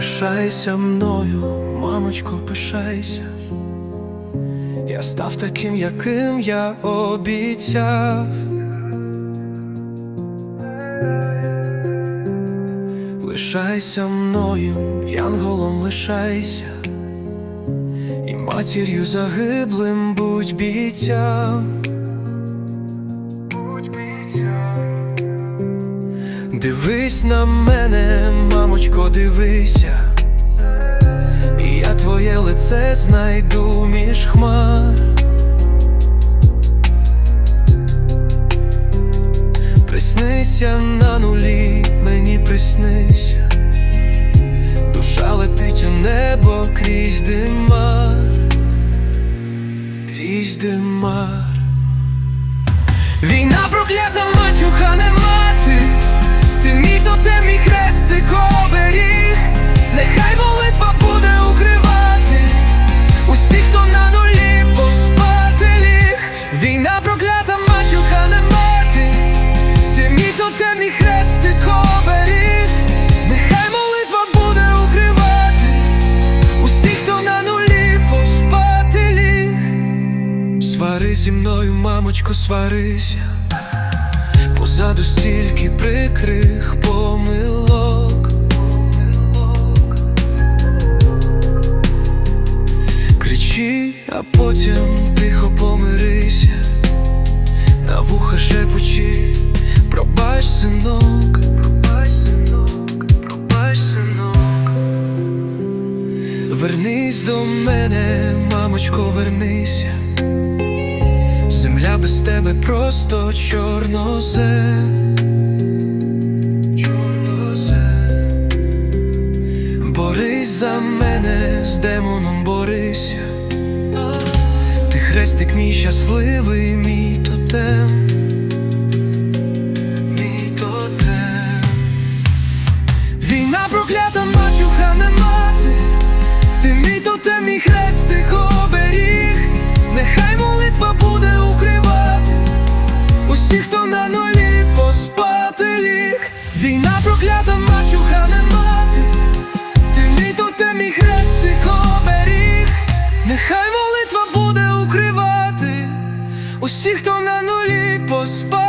Пишайся мною, мамочко, пишайся. Я став таким, яким я обіцяв. Лишайся мною, янголом лишайся, і матір'ю загиблим будь бійцям. Дивись на мене, мамочко, дивися, я твоє лице знайду між хмар. Приснися на нулі, мені приснися, душа летить у небо крізь димар, крізь димар. Війна проклята мачуха не зі мамочко, сварися. Позаду стільки прикрих помилок. Кричи, а потім тихо помирися, на вуха шепочи, пробач, синок. Вернись до мене, мамочко, вернися. Земля без тебе просто чорнозем. Борись за мене, з демоном борися. Ти хрестик мій щасливий, мій тотем. усі, хто на нулі поспав.